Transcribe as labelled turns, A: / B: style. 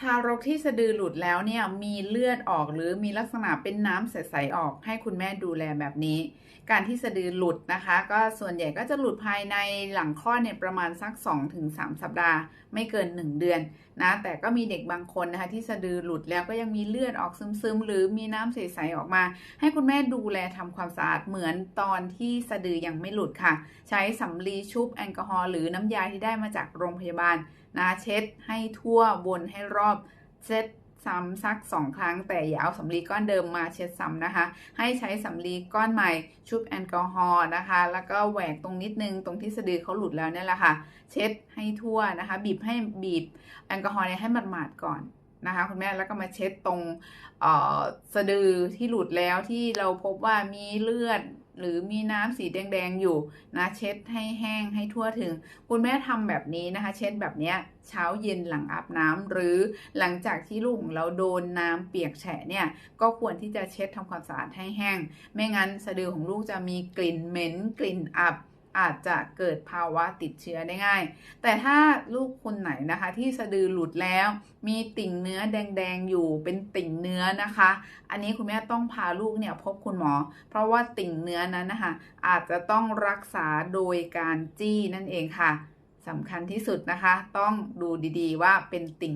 A: ทารกที่สะดือหลุดแล้วเนี่ยมีเลือดออกหรือมีลักษณะเป็นน้ำใสๆออกให้คุณแม่ดูแลแบบนี้ การที่สะดือหลุดนะคะ ก็ส่วนใหญ่ก็จะหลุดภายในหลังคลอดเนี่ยประมาณสัก 2-3 สัปดาห์ ไม่เกิน 1 เดือนนะแต่ก็มีเด็กบางคนนะคะที่สะดือหลุดแล้วก็ยังมีเลือดออกซึมๆ หรือมีน้ำใสๆออกมา ให้คุณแม่ดูแลทำความสะอาดเหมือนตอนที่สะดือยังไม่หลุดค่ะ ใช้สำลีชุบแอลกอฮอล์หรือน้ำยาที่ได้มาจากโรงพยาบาลนะเช็ดให้ทั่ววนให้รอบเช็ดซ้ำสักสองครั้ง แต่อย่าเอาสำลีก้อนเดิมมาเช็ดซ้ำนะคะ ให้ใช้สำลีก้อนใหม่ชุบแอลกอฮอล์นะคะ แล้วก็แหวกตรงนิดนึงตรงที่สะดือเขาหลุดแล้วเนี่ยแหละค่ะ เช็ดให้ทั่วนะคะ บีบให้บีบแอลกอฮอล์เนี่ยให้หมาดๆก่อนนะคะคุณแม่แล้วก็มาเช็ดตรงสะดือที่หลุดแล้วที่เราพบว่ามีเลือด หรือมีน้ำสีแดงๆอยู่นะเช็ดให้แห้งให้ทั่วถึง คุณแม่ทำแบบนี้นะคะ เช็ดแบบเนี้ยเช้าเย็นหลังอาบน้ำหรือหลังจากที่ลูกของเราโดนน้ำเปียกแฉะเนี่ยก็ควรที่จะเช็ดทำความสะอาดให้แห้ง ไม่งั้นสะดือของลูกจะมีกลิ่นเหม็นกลิ่นอับ อาจจะเกิดภาวะติดเชื้อได้ง่าย แต่ถ้าลูกคนไหนนะคะที่สะดือหลุดแล้ว มีติ่งเนื้อแดงๆอยู่เป็นติ่งเนื้อนะคะ อันนี้คุณแม่ต้องพาลูกเนี่ยพบคุณหมอ เพราะว่าติ่งเนื้อนั้นนะคะอาจจะต้องรักษาโดยการจี้นั่นเองค่ะสำคัญที่สุดนะคะ ต้องดูดีๆว่าเป็นติ่ง